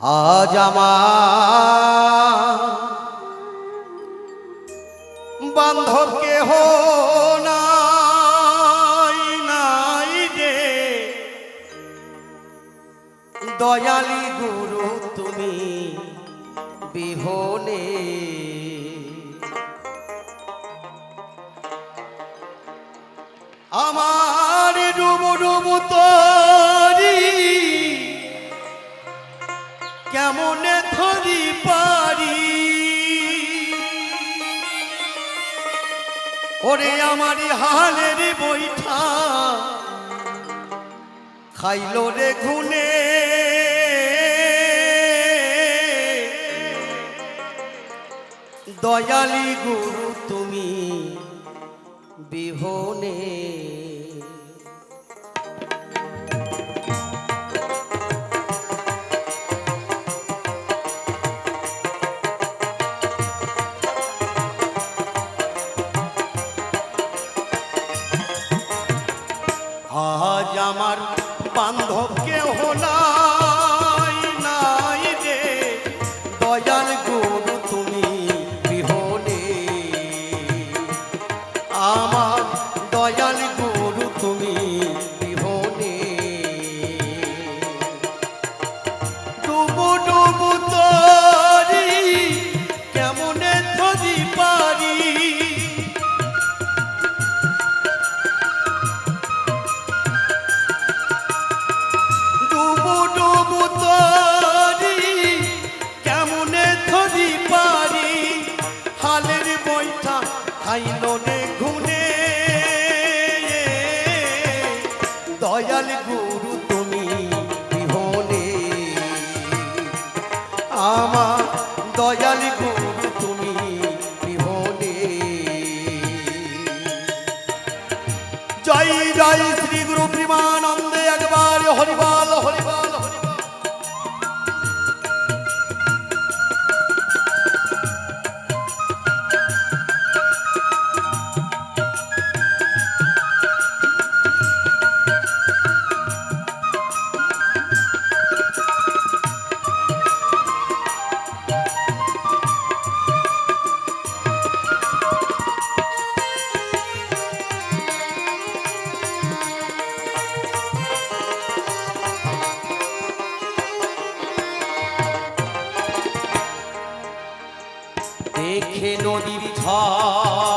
আজ বান্ধব কেহ নাই নাই রে দয়ালি গুরু তুমি বিহনে। আমার ডুবু ডুবু তরি কেমনে ধরি পারি। ওরে আমার হালের বৈঠা খাইল রে ঘুনে। দয়ালি গুরু তুমি বিহনে। আমার বান্ধব জয় জয় শ্রী গুরু প্রেমানন্দে। দেখে নদীর ঝড়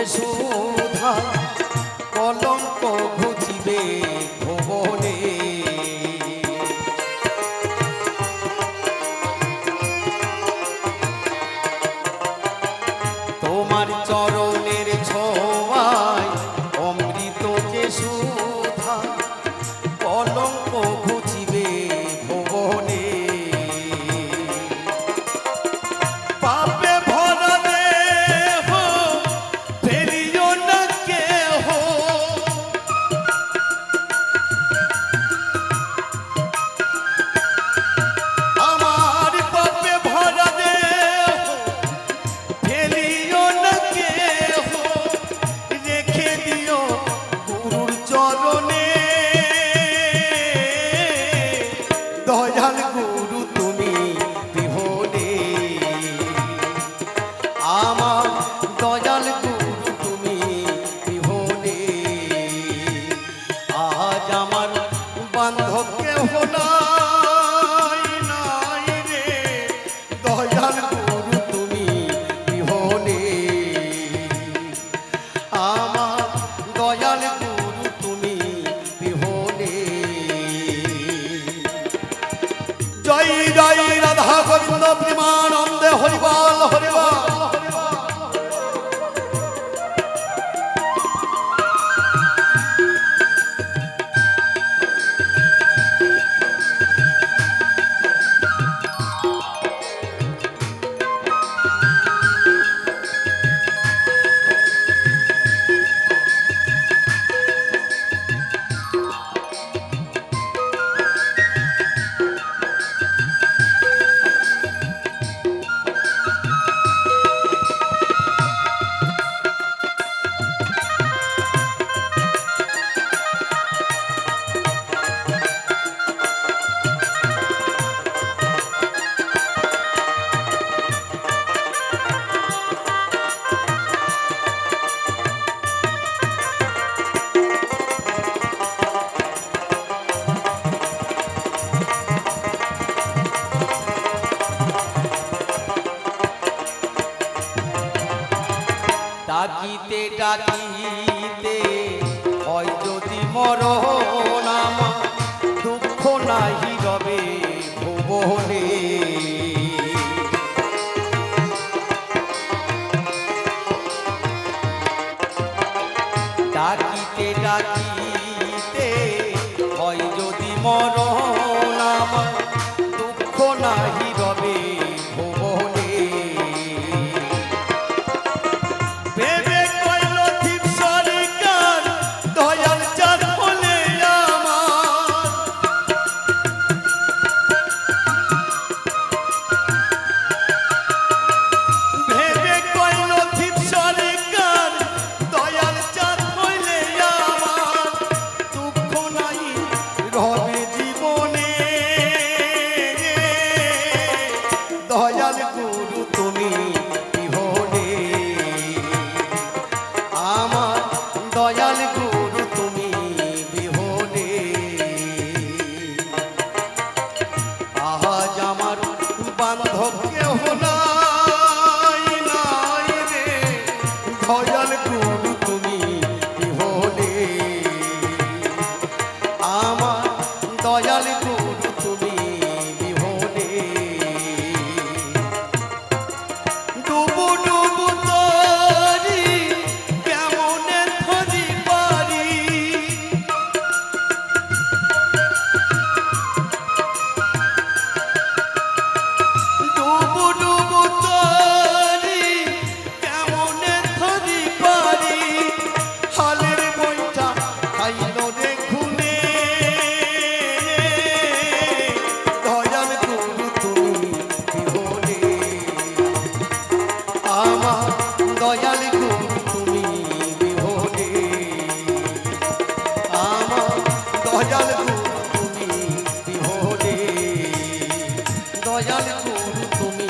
Jesús. ডাকিতে ডাকিতে হয় যদি মরণ আমার দুঃখ নাহি রবে ভুবনে। ডাকিতে ডাকিতে তুমি